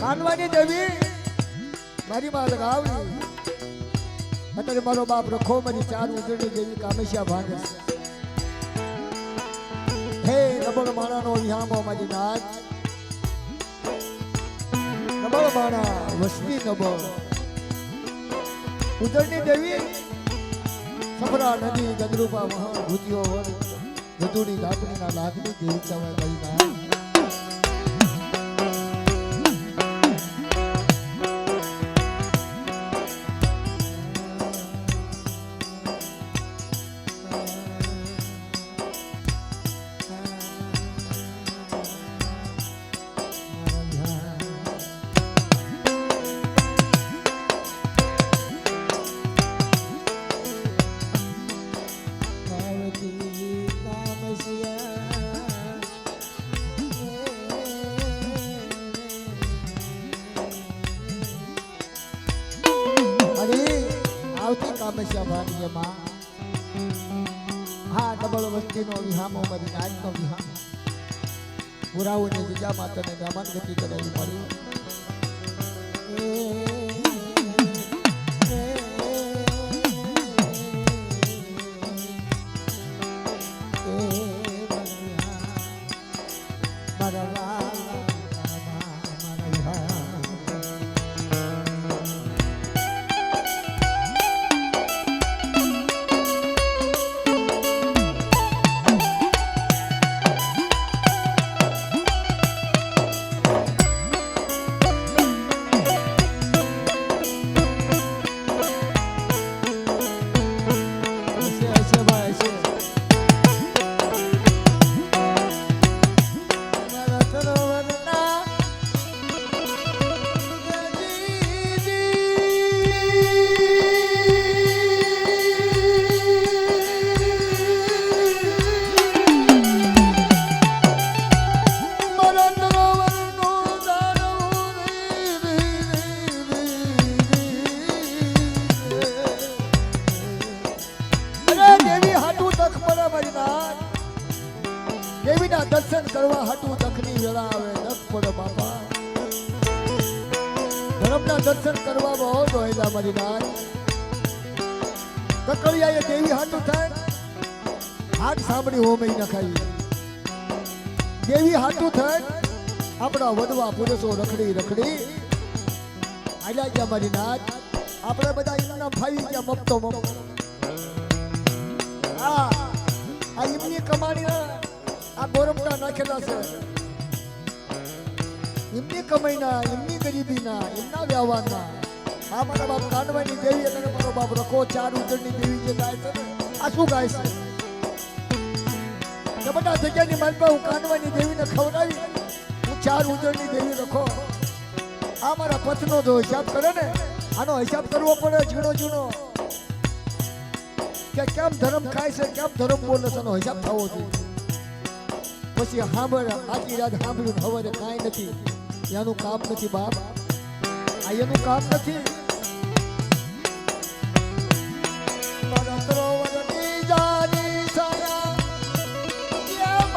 કાનવાની દેવી. મારી માં લગાવી. અત્યારે મારો બાપ રખો, મારી ચાર ઉજળની દેવી કામેશિયા ભાગે હે રબળ માણાનો વિહામો, મારી નાચ નબળ માણા, વસતી નબળ. ઉજળની દેવી, સફરા નદી ગદરૂપા મહા ભૂતિઓ વર ગધુડી લાગણીના લાગણી દેવી કહેવાય ગઈ ના આવતી કામેશ્યા ભાણીએ માં હા. ડબલ વસ્તીનો વિહામો મારી નાચનો વિહામો. પુરાવોને બીજા માતાને દામાન ગતિ કરાવી મળી દેવીના દર્શન કરવા હાટું દખની વેળા આવે તક પડે બાપા. ધર્મના દર્શન કરવા બહુ દોયલા મારી નાથ કકડિયાએ દેવી હાટું થાય? હાથ સાંભળી હોમઈ નખાઈ. ખાઈ દેવી હાટું થાય? આપણા વડવા પુરુષો રખડી રખડી. આલા ગયા મારી નાચ આપણે બધા એમના ફાવી ગયા મમતો મમતો. આ એમની કમાણીના આ ગોરમટા નાખેલા છે. એમની કમાઈના, એમની ગરીબીના, એમના વ્યવહારના. આ મારા બાપ કાનવાની દેવી અને મારો બાપ રખો, ચાર ઉજળની દેવી જે ગાય છે આ શું ગાય છે? કે બધા જગ્યાની માલપા હું કાનવાની દેવીને ખવડાવી, હું ચાર ઉજળની દેવી રખો. આ મારા પથનો જો હિસાબ કરે ને, આનો હિસાબ કરવો પડે ઝીણો ઝીણો. કે કેમ ધર્મ ખાય છે, કેમ ધર્મ બોલે છે એનો હિસાબ થવો જોઈએ. પછી હાંભળ આજી રાત સાંભળ્યું હવે કાંઈ નથી. એનું કામ નથી બાપ. આ એનું કામ નથી. સરોવરની જાની સાયા, ત્યાં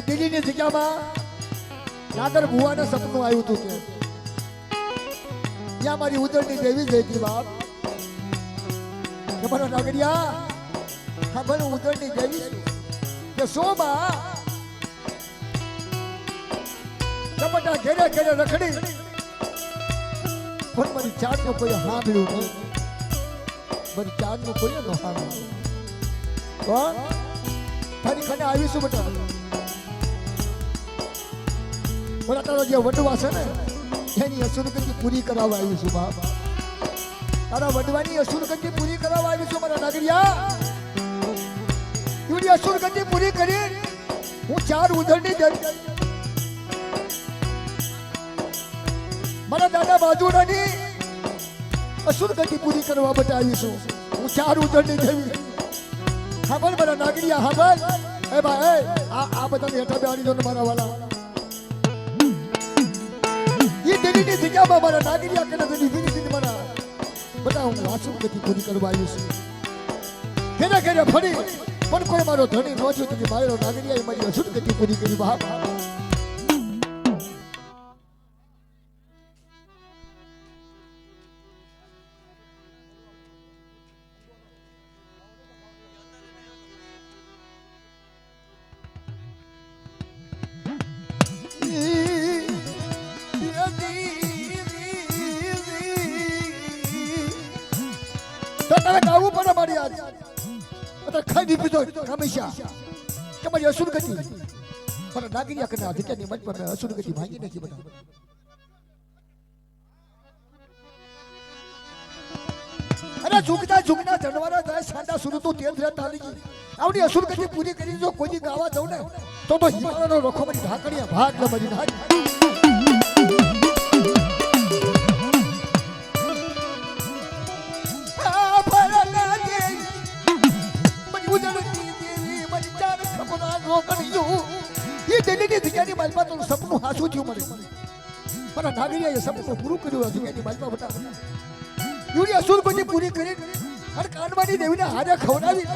દિલ્હીની જગ્યામાં નાગર ભુવાને સપનું આવ્યું હતું કે, ત્યાં મારી ઉદરની દેવી જઈ હતી બાપ મારા નાગરિયા ભલે ઉદરની દેવી. કે શોમાં ચપટા ઘેરે ઘેરે રખડી. પણ મારી ચાટનું કોઈ હાંભળ્યું નહીં. મારી ચાટનું કોઈ ન સાંભળ્યું કોણ ફરી ખાને આવીશું બેટા. પણ તારો જે વડવા છે ને એની અસુરગતિ પૂરી કરાવવા આવીશું બાપ. તારા વડવાની અસુરગતિ પૂરી કરાવવા આવીશું મારા નાગરિયા. એની અસુરગતિ પૂરી કરી, હું ચાર ઉધડની જઈ મારા દાદા બાજુડાની અસુરગતિ પૂરી કરવા માટે આવીશું હું ચાર ઉધડની દેવી હા બોલ મારા નાગરિયા હા બોલ એ ભાઈ આ આ બધાને હેઠા બેહાડી દો મારા વાલા. દરિયામાં મારા નાગરિયા કને તેની વિનંતી મારા બધા હું વાસુ ગતિ પૂરી કરવા આવ્યો છું ઘેરે ઘેરે ફરી પણ કોઈ મારો ધણી ન થયો તેથી મારો નાગરિયાએ મારી અસુર ગતિ પૂરી કરી બાપ અત્યારે ખાઈ દીધું તો હંમેશા કે મારી અસુર ગતિ. પણ નાગરિયા કને અધિકારની મત પર અસુર ગતિ ભાંગી નથી બધા. અરે ઝુકતા ઝુકતા જનવારા જાય, સાંડા સુરત તો તેલ થયા તાલી આવડી અસુર ગતિ પૂરી કરી જો કોઈ ગાવા જવું ને, તો તો હિમાલયનો રખો મારી ઢાકણીયા ભાગ ન મારી ઢાક એ દિલ્હીની જગ્યાની બાજમાં તો સપનું હાચું થયું મને. મારા નાગરિયાએ સપનું પૂરું કર્યું હતું એની બાજમાં બધા સુર અસુરપતિ પૂરી કરી અને કાનવાની દેવીને હારે ખવડાવી.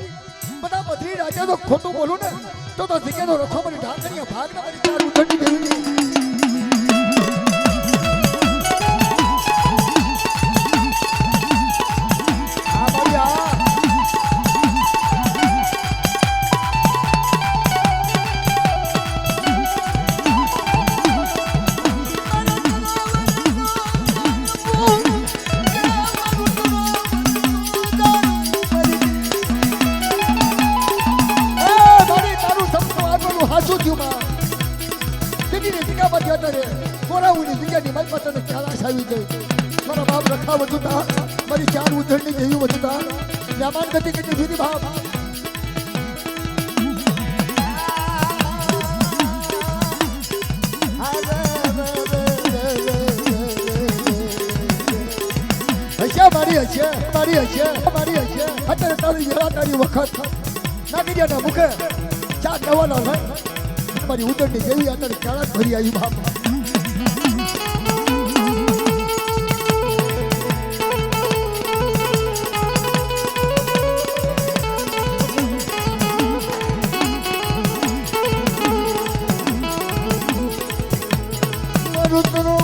બધા બધી રાજા તો ખોટું બોલું ને, તો તો જગ્યાનો રખો મને ઢાકણીયા ભાગ ના મારી ચાર ઉઠી દેવીની દીદીની જગ્યામાં જતા રહે કોરાઉની જગ્યાની પાસે તને ચાલાશ આવી ગઈ. મારા બાપ રખા વધુતા, મારી ચાર ઉધડની જેવી વધુતા. મહેમાન ગતિ કેટલી દીધી બાપ. મારી હશે મારી હશે મારી હશે. અત્યારે તારી વેળા તારી વખત. નાગરિયાના મુખે ચા જવાના હોય. મારી ઉદરની જેવી અત્યારે જ ભરી આવી બાપા તનો